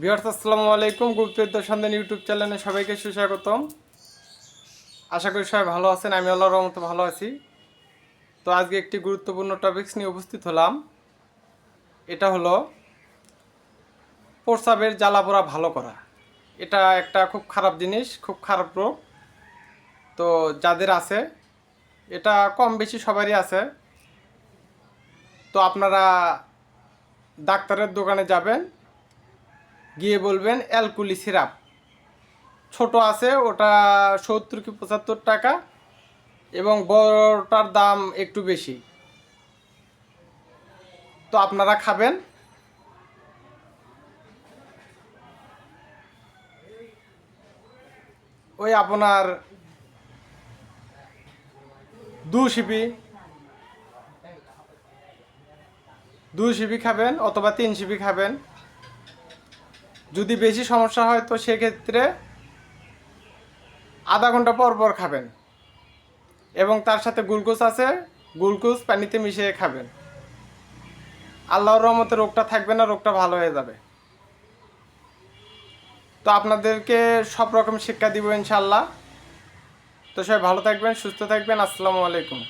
Viewers, আসসালামু আলাইকুম গুপ্তের সন্ধান ইউটিউব চ্যানেলে সবাইকে সুস্বাগতম। আশা করি সবাই ভালো আছেন, আমি আল্লাহর রহমতে ভালো আছি। তো আজকে একটি গুরুত্বপূর্ণ টপিকস নিয়ে উপস্থিত হলাম। এটা হলো প্রস্রাবের জ্বালাপোড়া ভালো করা। এটা একটা খুব খারাপ জিনিস, খুব খারাপ রোগ। তো যাদের আছে, এটা কম বেশি সবারই আছে। তো আপনারা ডাক্তারের দোকানে যাবেন গিয়ে বলবেন অ্যালকুলি সিরাপ। ছোট আছে, ওটা সত্তর কি পঁচাত্তর টাকা এবং বড়টার দাম একটু বেশি। তো আপনারা খাবেন। ওই আপনার দু সিপি। দু সিপি খাবেন অথবা তিন সিপি খাবেন। যদি বেশি সমস্যা হয়, তো সেক্ষেত্রে আধা ঘণ্টা পর পর খাবেন। এবং তার সাথে গ্লুকোজ আছে, গ্লুকোজ পানিতে মিশিয়ে খাবেন। আল্লাহর রহমতে রোগটা থাকবে না, রোগটা ভালো হয়ে যাবে। তো আপনাদেরকে সব রকম শিক্ষা দিব ইনশাল্লাহ তো সবাই ভালো থাকবেন, সুস্থ থাকবেন, আসসালামু আলাইকুম।